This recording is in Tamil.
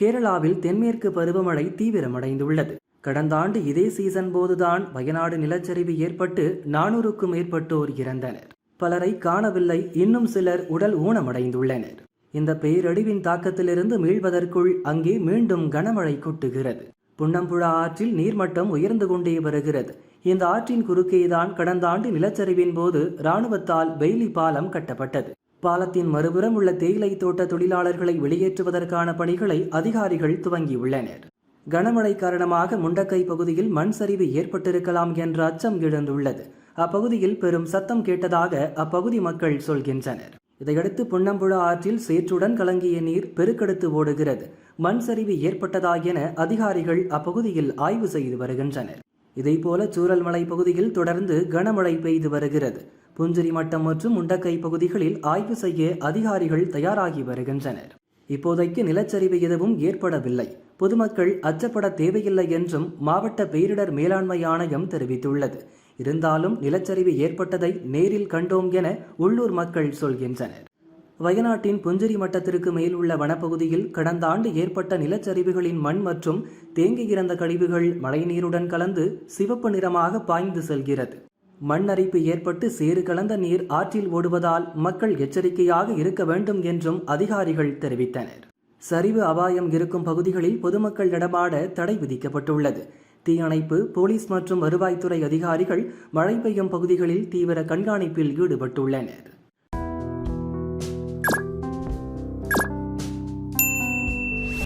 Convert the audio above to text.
கேரளாவில் தென்மேற்கு பருவமழை தீவிரமடைந்துள்ளது. கடந்த ஆண்டு இதே சீசன் போதுதான் வயநாடு நிலச்சரிவு ஏற்பட்டு நானூறுக்கும் மேற்பட்டோர் இறந்தனர். பலரை காணவில்லை இன்னும் சிலர் உடல் ஊனமடைந்துள்ளனர். இந்த பேரழிவின் தாக்கத்திலிருந்து மீள்வதற்குள் அங்கே மீண்டும் கனமழை கொட்டுகிறது. புன்னம்புழா ஆற்றில் நீர்மட்டம் உயர்ந்து கொண்டே வருகிறது. இந்த ஆற்றின் குறுக்கேதான் கடந்த ஆண்டு நிலச்சரிவின் போது இராணுவத்தால் பெய்லி பாலம் கட்டப்பட்டது. பாலத்தின் மறுபுறம் உள்ள தேயிலை தோட்ட தொழிலாளர்களை வெளியேற்றுவதற்கான பணிகளை அதிகாரிகள் துவங்கியுள்ளனர். கனமழை காரணமாக முண்டக்கை பகுதியில் மண் சரிவு ஏற்பட்டிருக்கலாம் என்ற அச்சம் எழுந்துள்ளது. அப்பகுதியில் பெரும் சத்தம் கேட்டதாக அப்பகுதி மக்கள் சொல்கின்றனர். இதையடுத்து புன்னம்புழா ஆற்றில் சேற்றுடன் கலங்கிய நீர் பெருக்கெடுத்து ஓடுகிறது. மண் சரிவு ஏற்பட்டதா என அதிகாரிகள் அப்பகுதியில் ஆய்வு செய்து வருகின்றனர். இதேபோல சூரல்மலை பகுதியில் தொடர்ந்து கனமழை பெய்து வருகிறது. புஞ்சிரி மட்டம் மற்றும் முண்டக்கை பகுதிகளில் ஆய்வு செய்ய அதிகாரிகள் தயாராகி வருகின்றனர். இப்போதைக்கு நிலச்சரிவு எதுவும் ஏற்படவில்லை. பொதுமக்கள் அச்சப்பட தேவையில்லை என்றும் மாவட்ட பேரிடர் மேலாண்மை ஆணையம் தெரிவித்துள்ளது. இருந்தாலும் நிலச்சரிவு ஏற்பட்டதை நேரில் கண்டோம் என உள்ளூர் மக்கள் சொல்கின்றனர். வயநாட்டின் புஞ்சரி மட்டத்திற்கு மேல் உள்ள வனப்பகுதியில் கடந்த ஆண்டு ஏற்பட்ட நிலச்சரிவுகளின் மண் மற்றும் தேங்கியிருந்த இறந்த கழிவுகள் மழைநீருடன் கலந்து சிவப்பு நிறமாக பாய்ந்து செல்கிறது. மண் அரிப்பு ஏற்பட்டு சேறு கலந்த நீர் ஆற்றில் ஓடுவதால் மக்கள் எச்சரிக்கையாக இருக்க வேண்டும் என்றும் அதிகாரிகள் தெரிவித்தனர். சரிவு அபாயம் இருக்கும் பகுதிகளில் பொதுமக்கள் நடமாட தடை விதிக்கப்பட்டுள்ளது. தீயணைப்பு போலீஸ் மற்றும் வருவாய்த்துறை அதிகாரிகள் மழை பெய்யும் பகுதிகளில் தீவிர கண்காணிப்பில் ஈடுபட்டுள்ளனர்.